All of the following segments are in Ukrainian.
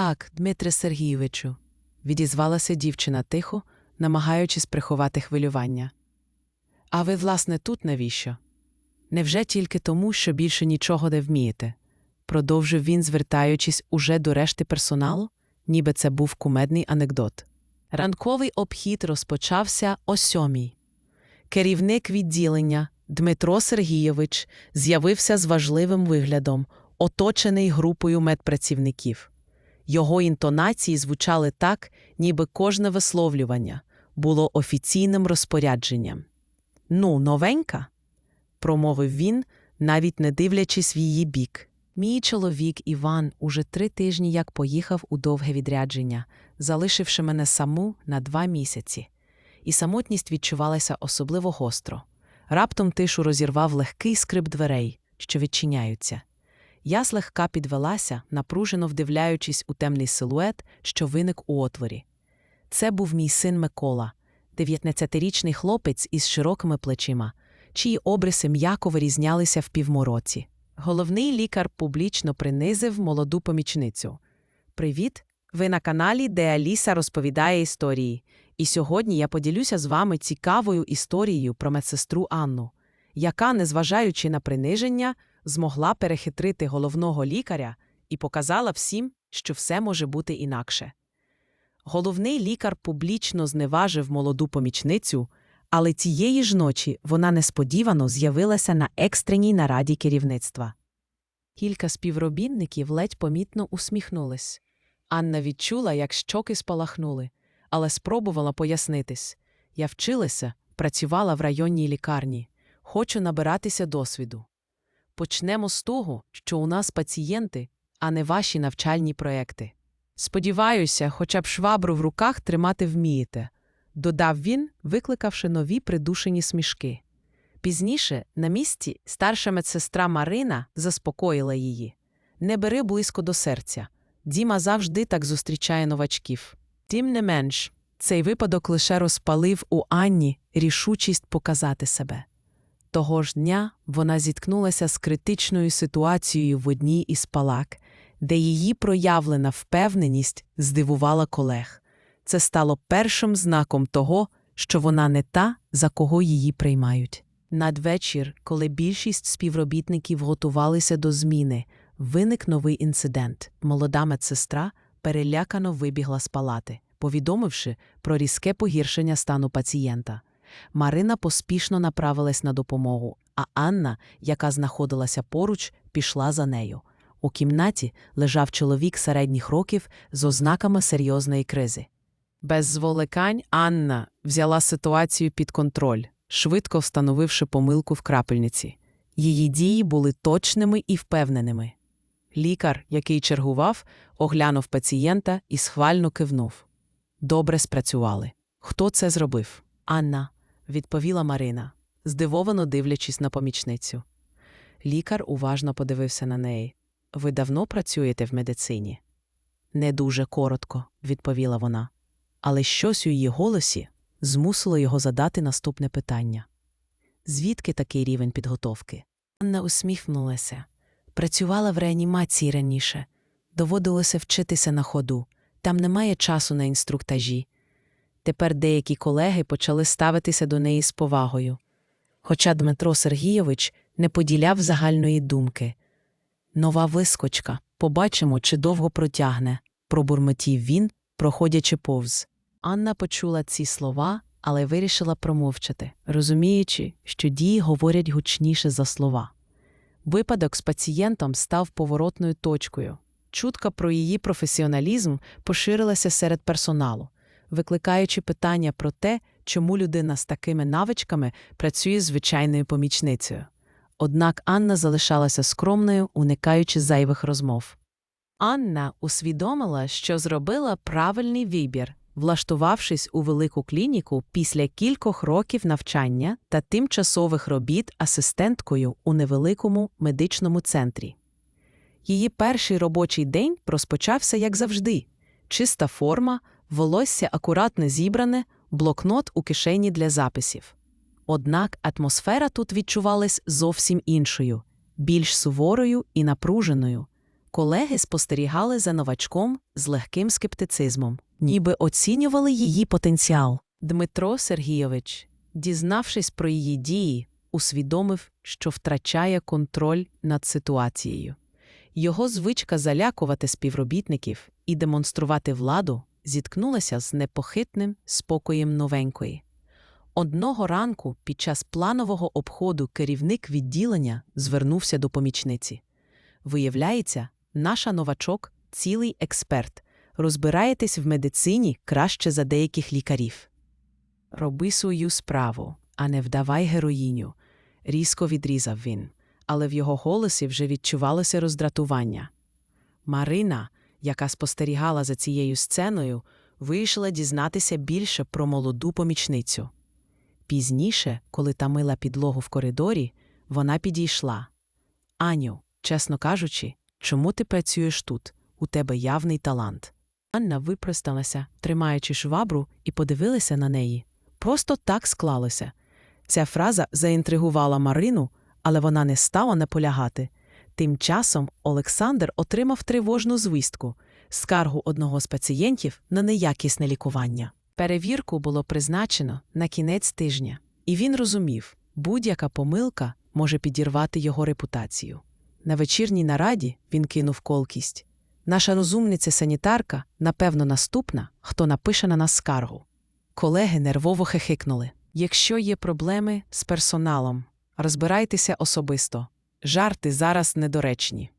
Так, Дмитре Сергійовичу, відізвалася дівчина тихо, намагаючись приховати хвилювання. А ви, власне, тут навіщо? Невже тільки тому, що більше нічого не вмієте? продовжив він, звертаючись уже до решти персоналу, ніби це був кумедний анекдот. Ранковий обхід розпочався о сьомій. Керівник відділення Дмитро Сергійович з'явився з важливим виглядом, оточений групою медпрацівників. Його інтонації звучали так, ніби кожне висловлювання було офіційним розпорядженням. Ну, новенька, промовив він, навіть не дивлячись в її бік. Мій чоловік Іван уже три тижні як поїхав у довге відрядження, залишивши мене саму на два місяці, і самотність відчувалася особливо гостро. Раптом тишу розірвав легкий скрип дверей, що відчиняються. Я злегка підвелася, напружено вдивляючись у темний силует, що виник у отворі. Це був мій син Микола, 19-річний хлопець із широкими плечима, чиї обриси м'яко вирізнялися в півмороці. Головний лікар публічно принизив молоду помічницю. Привіт! Ви на каналі, де Аліса розповідає історії. І сьогодні я поділюся з вами цікавою історією про медсестру Анну, яка, незважаючи на приниження, змогла перехитрити головного лікаря і показала всім, що все може бути інакше. Головний лікар публічно зневажив молоду помічницю, але цієї ж ночі вона несподівано з'явилася на екстреній нараді керівництва. Кілька співробітників ледь помітно усміхнулись. Анна відчула, як щоки спалахнули, але спробувала пояснитись. Я вчилася, працювала в районній лікарні, хочу набиратися досвіду. Почнемо з того, що у нас пацієнти, а не ваші навчальні проекти. Сподіваюся, хоча б швабру в руках тримати вмієте, додав він, викликавши нові придушені смішки. Пізніше, на місці, старша медсестра Марина заспокоїла її Не бери близько до серця. Діма завжди так зустрічає новачків. Тим не менш, цей випадок лише розпалив у Анні рішучість показати себе. Того ж дня вона зіткнулася з критичною ситуацією в одній із палак, де її проявлена впевненість здивувала колег. Це стало першим знаком того, що вона не та, за кого її приймають. Надвечір, коли більшість співробітників готувалися до зміни, виник новий інцидент. Молода медсестра перелякано вибігла з палати, повідомивши про різке погіршення стану пацієнта. Марина поспішно направилась на допомогу, а Анна, яка знаходилася поруч, пішла за нею. У кімнаті лежав чоловік середніх років з ознаками серйозної кризи. Без зволикань Анна взяла ситуацію під контроль, швидко встановивши помилку в крапельниці. Її дії були точними і впевненими. Лікар, який чергував, оглянув пацієнта і схвально кивнув. Добре спрацювали. Хто це зробив? Анна, відповіла Марина, здивовано дивлячись на помічницю. Лікар уважно подивився на неї. Ви давно працюєте в медицині? Не дуже коротко, відповіла вона. Але щось у її голосі змусило його задати наступне питання звідки такий рівень підготовки? Анна усміхнулася. Працювала в реанімації раніше, доводилося вчитися на ходу, там немає часу на інструктажі. Тепер деякі колеги почали ставитися до неї з повагою. Хоча Дмитро Сергійович не поділяв загальної думки. Нова вискочка, побачимо, чи довго протягне, пробурмотів він, проходячи повз. Анна почула ці слова, але вирішила промовчати, розуміючи, що дії говорять гучніше за слова. Випадок з пацієнтом став поворотною точкою. Чутка про її професіоналізм поширилася серед персоналу, викликаючи питання про те, чому людина з такими навичками працює звичайною помічницею. Однак Анна залишалася скромною, уникаючи зайвих розмов. Анна усвідомила, що зробила правильний вибір, влаштувавшись у велику клініку після кількох років навчання та тимчасових робіт асистенткою у невеликому медичному центрі. Її перший робочий день розпочався, як завжди чиста форма, волосся акуратно зібране, блокнот у кишені для записів. Однак атмосфера тут відчувалась зовсім іншою, більш суворою і напруженою. Колеги спостерігали за новачком з легким скептицизмом, ніби оцінювали її потенціал. Дмитро Сергійович, дізнавшись про її дії, усвідомив, що втрачає контроль над ситуацією. Його звичка залякувати співробітників і демонструвати владу зіткнулася з непохитним спокоєм новенької. Одного ранку під час планового обходу керівник відділення звернувся до помічниці. Виявляється, наша новачок цілий експерт. Розбираєтесь в медицині краще за деяких лікарів. Роби свою справу, а не вдавай героїню, різко відрізав він, але в його голосі вже відчувалося роздратування. Марина, яка спостерігала за цією сценою, вийшла дізнатися більше про молоду помічницю. Пізніше, коли та мила підлогу в коридорі, вона підійшла. Аню, чесно кажучи, чому ти працюєш тут? У тебе явний талант. Анна випросталася, тримаючи швабру, і подивилася на неї. Просто так склалося. Ця фраза заінтригувала Марину, але вона не стала наполягати. Тим часом Олександр отримав тривожну звістку скаргу одного з пацієнтів на неякісне лікування. Перевірку було призначено на кінець тижня, і він розумів, будь-яка помилка може підірвати його репутацію. На вечірній нараді він кинув колкість. Наша розумниця-санітарка, напевно, наступна, хто напише на нас скаргу. Колеги нервово хихикнули. Якщо є проблеми з персоналом, розбирайтеся особисто. Жарти зараз недоречні.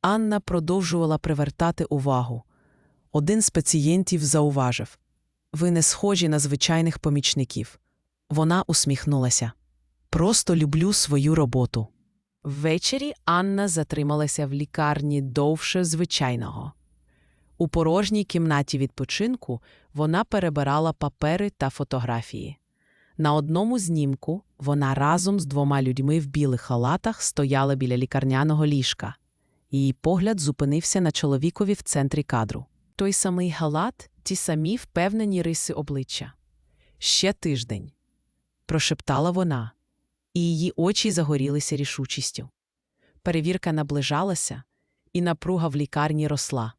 Анна продовжувала привертати увагу. Один з пацієнтів зауважив ви не схожі на звичайних помічників. Вона усміхнулася. Просто люблю свою роботу. Ввечері Анна затрималася в лікарні довше звичайного. У порожній кімнаті відпочинку вона перебирала папери та фотографії. На одному знімку вона разом з двома людьми в білих халатах стояла біля лікарняного ліжка. Її погляд зупинився на чоловікові в центрі кадру. Той самий халат, ті самі впевнені риси обличчя. Ще тиждень, прошептала вона, і її очі загорілися рішучістю. Перевірка наближалася, і напруга в лікарні росла.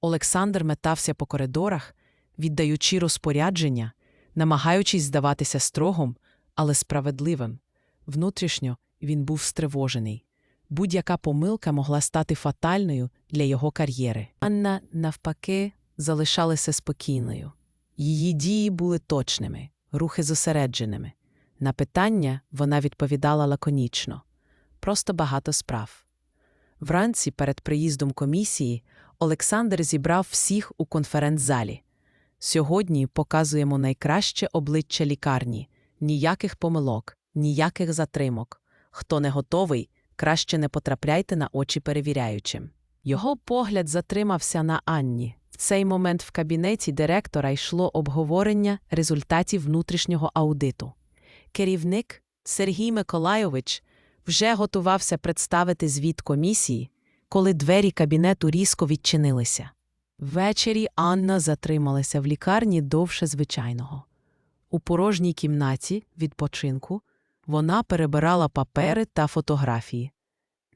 Олександр метався по коридорах, віддаючи розпорядження, намагаючись здаватися строгом, але справедливим. Внутрішньо він був стривожений. Будь-яка помилка могла стати фатальною для його кар'єри. Анна, навпаки, залишалася спокійною. Її дії були точними, рухи зосередженими. На питання вона відповідала лаконічно просто багато справ. Вранці перед приїздом комісії Олександр зібрав всіх у конференц-залі. Сьогодні показуємо найкраще обличчя лікарні, ніяких помилок, ніяких затримок. Хто не готовий, краще не потрапляйте на очі перевіряючим. Його погляд затримався на Анні. В цей момент в кабінеті директора йшло обговорення результатів внутрішнього аудиту. Керівник Сергій Миколайович вже готувався представити звіт комісії, коли двері кабінету різко відчинилися. Ввечері Анна затрималася в лікарні довше звичайного. У порожній кімнаті відпочинку вона перебирала папери та фотографії.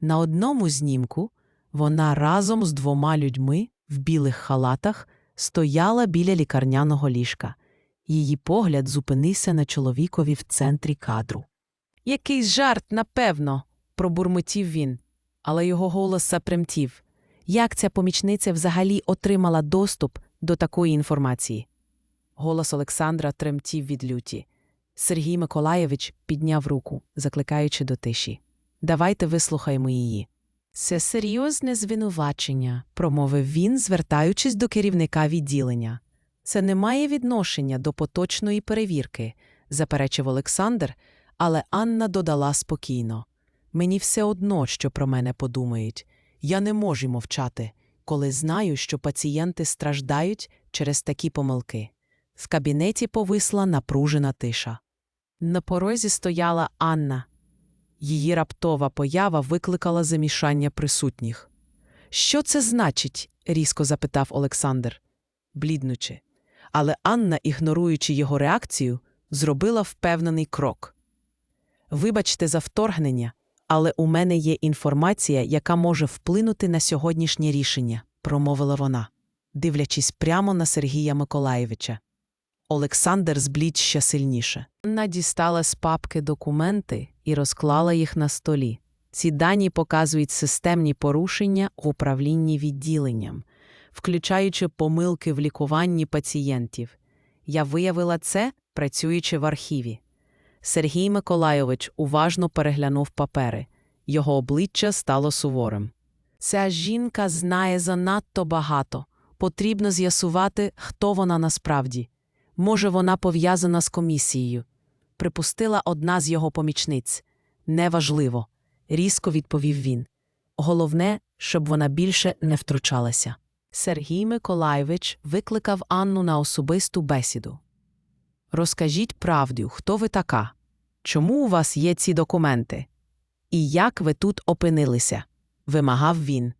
На одному знімку вона разом з двома людьми в білих халатах стояла біля лікарняного ліжка. Її погляд зупинився на чоловікові в центрі кадру. Якийсь жарт, напевно, пробурмотів він, але його голос запремтів. Як ця помічниця взагалі отримала доступ до такої інформації? Голос Олександра тремтів від люті. Сергій Миколаєвич підняв руку, закликаючи до тиші. Давайте вислухаємо її. Це серйозне звинувачення, промовив він, звертаючись до керівника відділення. Це не має відношення до поточної перевірки, заперечив Олександр, але Анна додала спокійно. Мені все одно, що про мене подумають. Я не можу мовчати, коли знаю, що пацієнти страждають через такі помилки. В кабінеті повисла напружена тиша. На порозі стояла Анна. Її раптова поява викликала замішання присутніх. Що це значить? різко запитав Олександр, бліднучи. Але Анна, ігноруючи його реакцію, зробила впевнений крок. Вибачте за вторгнення, але у мене є інформація, яка може вплинути на сьогоднішнє рішення, промовила вона, дивлячись прямо на Сергія Миколаєвича. Олександр зблід ще сильніше. Анна дістала з папки документи і розклала їх на столі. Ці дані показують системні порушення в управлінні відділенням, включаючи помилки в лікуванні пацієнтів. Я виявила це, працюючи в архіві. Сергій Миколайович уважно переглянув папери. Його обличчя стало суворим. Ця жінка знає занадто багато. Потрібно з'ясувати, хто вона насправді. Може, вона пов'язана з комісією. Припустила одна з його помічниць. Неважливо, різко відповів він. Головне, щоб вона більше не втручалася. Сергій Миколайович викликав Анну на особисту бесіду. Розкажіть правду, хто ви така? Чому у вас є ці документи? І як ви тут опинилися? вимагав він.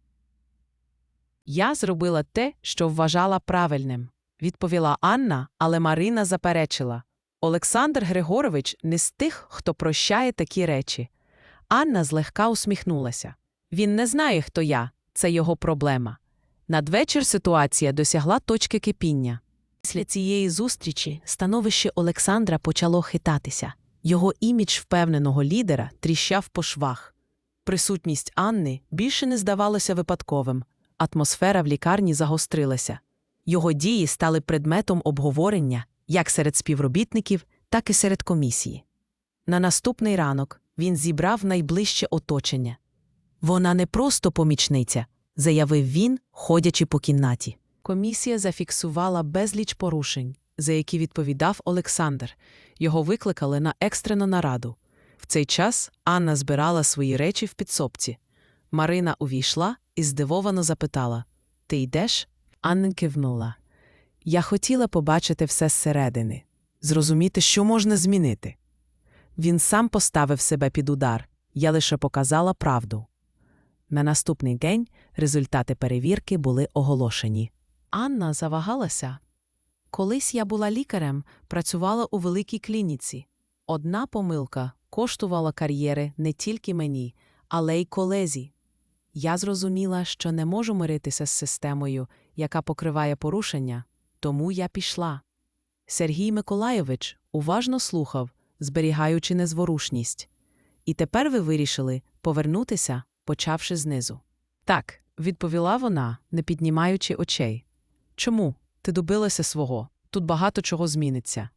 Я зробила те, що вважала правильним, відповіла Анна, але Марина заперечила. Олександр Григорович не з тих, хто прощає такі речі. Анна злегка усміхнулася. Він не знає, хто я, це його проблема. Надвечір ситуація досягла точки кипіння. Після цієї зустрічі становище Олександра почало хитатися. Його імідж впевненого лідера тріщав по швах. Присутність Анни більше не здавалося випадковим. Атмосфера в лікарні загострилася. Його дії стали предметом обговорення як серед співробітників, так і серед комісії. На наступний ранок він зібрав найближче оточення. Вона не просто помічниця, заявив він, ходячи по кімнаті. Комісія зафіксувала безліч порушень, за які відповідав Олександр. Його викликали на екстрену нараду. В цей час Анна збирала свої речі в підсобці. Марина увійшла і здивовано запитала: Ти йдеш? Анна кивнула. Я хотіла побачити все зсередини, зрозуміти, що можна змінити. Він сам поставив себе під удар, я лише показала правду. На наступний день результати перевірки були оголошені. Анна завагалася. Колись я була лікарем, працювала у великій клініці. Одна помилка коштувала кар'єри не тільки мені, але й колезі. Я зрозуміла, що не можу миритися з системою, яка покриває порушення, тому я пішла. Сергій Миколайович уважно слухав, зберігаючи незворушність. І тепер ви вирішили повернутися, почавши знизу. Так, відповіла вона, не піднімаючи очей. Чому? Ти добилася свого. Тут багато чого зміниться.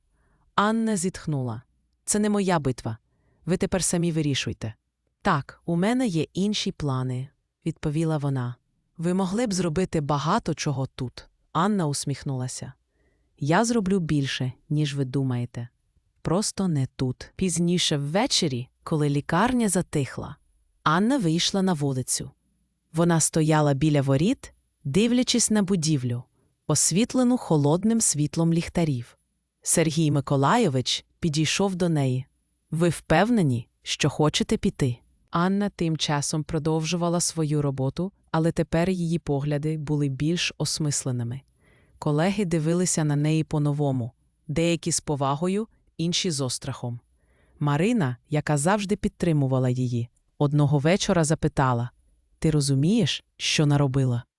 Анна зітхнула. Це не моя битва. Ви тепер самі вирішуйте. Так, у мене є інші плани, відповіла вона. Ви могли б зробити багато чого тут. Анна усміхнулася. Я зроблю більше, ніж ви думаєте. Просто не тут. Пізніше ввечері, коли лікарня затихла, Анна вийшла на вулицю. Вона стояла біля воріт, дивлячись на будівлю, освітлену холодним світлом ліхтарів. Сергій Миколайович підійшов до неї. Ви впевнені, що хочете піти? Анна тим часом продовжувала свою роботу, але тепер її погляди були більш осмисленими. Колеги дивилися на неї по-новому, деякі з повагою, інші з острахом. Марина, яка завжди підтримувала її, одного вечора запитала: Ти розумієш, що наробила?